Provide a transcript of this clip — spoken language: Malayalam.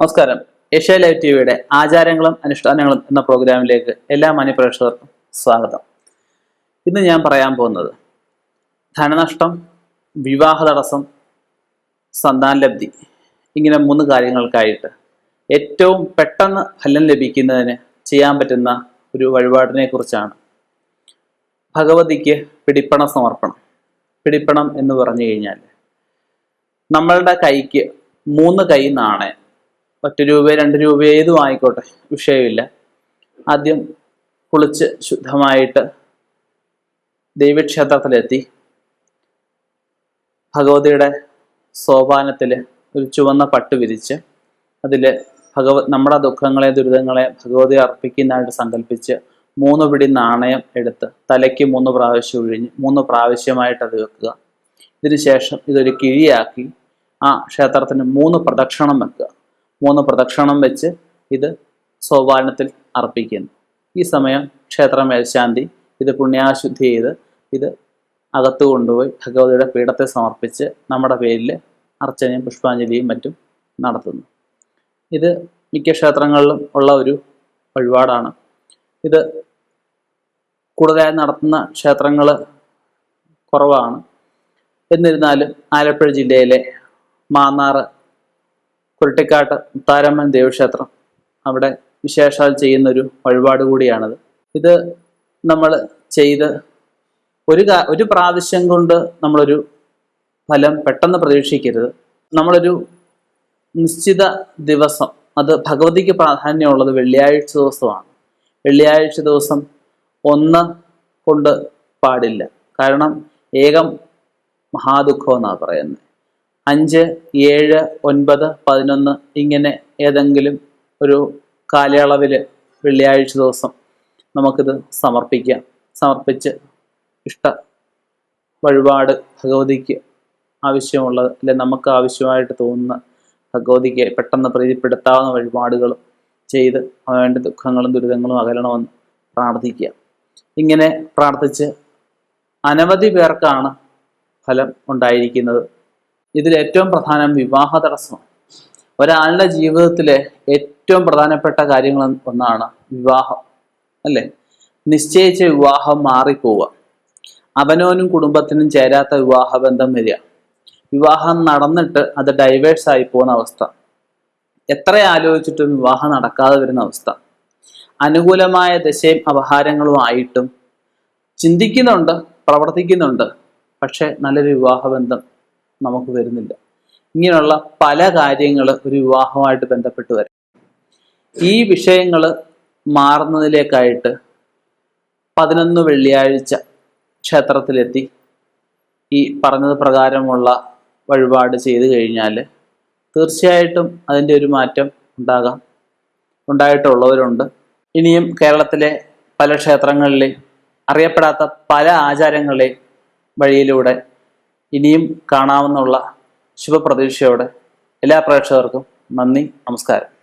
നമസ്കാരം. ഏഷ്യ ലൈവ് ടി വിയുടെ ആചാരങ്ങളും അനുഷ്ഠാനങ്ങളും എന്ന പ്രോഗ്രാമിലേക്ക് എല്ലാ മാന്യപ്രേക്ഷകർക്കും സ്വാഗതം. ഇന്ന് ഞാൻ പറയാൻ പോകുന്നത് ധനനഷ്ടം വിവാഹ തടസ്സം സന്താനലബ്ധി ഇങ്ങനെ മൂന്ന് കാര്യങ്ങൾക്കായിട്ട് ഏറ്റവും പെട്ടെന്ന് ഫലം ലഭിക്കുന്നതിന് ചെയ്യാൻ പറ്റുന്ന ഒരു വഴിപാടിനെ കുറിച്ചാണ്. ഭഗവതിക്ക് പിടിപ്പണ സമർപ്പണം. പിടിപ്പണം എന്ന് പറഞ്ഞു കഴിഞ്ഞാൽ നമ്മളുടെ കൈക്ക് മൂന്ന് കൈ നാണയം. ഒറ്റ രൂപ രണ്ട് രൂപ ഏതും ആയിക്കോട്ടെ വിഷയമില്ല. ആദ്യം കുളിച്ച് ശുദ്ധമായിട്ട് ദൈവക്ഷേത്രത്തിലെത്തി. ഭഗവതിയുടെ സോപാനത്തിൽ ഒരു ചുവന്ന പട്ട് വിരിച്ച് അതിൽ ഭഗവ നമ്മുടെ ദുഃഖങ്ങളെ ദുരിതങ്ങളെ ഭഗവതി അർപ്പിക്കുന്നതായിട്ട് സങ്കല്പിച്ച് മൂന്ന് പിടി നാണയം എടുത്ത് തലയ്ക്ക് മൂന്ന് പ്രാവശ്യം ഒഴിഞ്ഞ് മൂന്ന് പ്രാവശ്യമായിട്ട് അത് വെക്കുക. ഇതിനുശേഷം ഇതൊരു കിഴിയാക്കി ആ ക്ഷേത്രത്തിന് മൂന്ന് പ്രദക്ഷിണം വെക്കുക. മൂന്ന് പ്രദക്ഷിണം വെച്ച് ഇത് സോപാനത്തിൽ അർപ്പിക്കുന്നു. ഈ സമയം ക്ഷേത്ര മേൽശാന്തി ഇത് പുണ്യാശുദ്ധി ചെയ്ത് ഇത് അകത്ത് കൊണ്ടുപോയി ഭഗവതിയുടെ പീഠത്തെ സമർപ്പിച്ച് നമ്മുടെ പേരിൽ അർച്ചനയും പുഷ്പാഞ്ജലിയും മറ്റും നടത്തുന്നു. ഇത് മിക്ക ക്ഷേത്രങ്ങളിലും ഉള്ള ഒരു വഴിപാടാണ്. ഇത് കൂടുതലായി നടത്തുന്ന ക്ഷേത്രങ്ങൾ കുറവാണ്. എന്നിരുന്നാലും ആലപ്പുഴ ജില്ലയിലെ മാന്നാറ് കുരട്ടിക്കാട്ട് താരമ്മൻ ദേവക്ഷേത്രം. അവിടെ വിശേഷാൽ ചെയ്യുന്നൊരു വഴിപാട് കൂടിയാണത്. ഇത് നമ്മൾ ചെയ്ത് ഒരു ഒരു പ്രാവശ്യം കൊണ്ട് നമ്മളൊരു ഫലം പെട്ടെന്ന് പ്രതീക്ഷിക്കരുത്. നമ്മളൊരു നിശ്ചിത ദിവസം അത് ഭഗവതിക്ക് പ്രാധാന്യമുള്ളത് വെള്ളിയാഴ്ച ദിവസമാണ്. വെള്ളിയാഴ്ച ദിവസം ഒന്ന് കൊണ്ട് പാടില്ല. കാരണം ഏകം മഹാദുഃഖം എന്നാണ് പറയുന്നത്. അഞ്ച് ഏഴ് ഒൻപത് പതിനൊന്ന് ഇങ്ങനെ ഏതെങ്കിലും ഒരു കാലയളവിൽ വെള്ളിയാഴ്ച ദിവസം നമുക്കിത് സമർപ്പിക്കാം. സമർപ്പിച്ച് ഇഷ്ട വഴിപാട് ഭഗവതിക്ക് ആവശ്യമുള്ളത് അല്ലെ നമുക്ക് ആവശ്യമായിട്ട് തോന്നുന്ന ഭഗവതിക്ക് പെട്ടെന്ന് പ്രീതിപ്പെടുത്താവുന്ന വഴിപാടുകളും ചെയ്ത് അവന്റെ ദുഃഖങ്ങളും ദുരിതങ്ങളും അകലണമെന്ന് പ്രാർത്ഥിക്കുക. ഇങ്ങനെ പ്രാർത്ഥിച്ച് അനവധി പേർക്കാണ് ഫലം ഉണ്ടായിരിക്കുന്നത്. ഇതിൽ ഏറ്റവും പ്രധാനം വിവാഹ തടസ്സമാണ്. ഒരാളുടെ ജീവിതത്തിലെ ഏറ്റവും പ്രധാനപ്പെട്ട കാര്യങ്ങൾ ഒന്നാണ് വിവാഹം അല്ലേ? നിശ്ചയിച്ച വിവാഹം മാറിപ്പോവുക. അവനോനും കുടുംബത്തിനും ചേരാത്ത വിവാഹ ബന്ധം വരിക. വിവാഹം നടന്നിട്ട് അത് ഡൈവേഴ്സ് ആയി പോകുന്ന അവസ്ഥ. എത്ര ആലോചിച്ചിട്ടും വിവാഹം നടക്കാതെ വരുന്ന അവസ്ഥ. അനുകൂലമായ ദശയും അപഹാരങ്ങളും ആയിട്ടും ചിന്തിക്കുന്നുണ്ട് പ്രവർത്തിക്കുന്നുണ്ട് പക്ഷെ നല്ലൊരു വിവാഹബന്ധം നമുക്ക് വരുന്നില്ല. ഇങ്ങനെയുള്ള പല കാര്യങ്ങൾ ഒരു വിവാഹമായിട്ട് ബന്ധപ്പെട്ട് വരാം. ഈ വിഷയങ്ങൾ മാറുന്നതിലേക്കായിട്ട് പതിനൊന്ന് വെള്ളിയാഴ്ച ക്ഷേത്രത്തിലെത്തി. ഈ പറഞ്ഞത് പ്രകാരമുള്ള വഴിപാട് ചെയ്തു കഴിഞ്ഞാൽ തീർച്ചയായിട്ടും അതിന്റെ ഒരു മാറ്റം ഉണ്ടാകാം. ഉണ്ടായിട്ടുള്ളവരുണ്ട്. ഇനിയും കേരളത്തിലെ പല ക്ഷേത്രങ്ങളിലെ അറിയപ്പെടാത്ത പല ആചാരങ്ങളെ വഴിയിലൂടെ ഇനിയും കാണാമെന്നുള്ള ശുഭപ്രതീക്ഷയോടെ എല്ലാ പ്രേക്ഷകർക്കും നന്ദി നമസ്കാരം.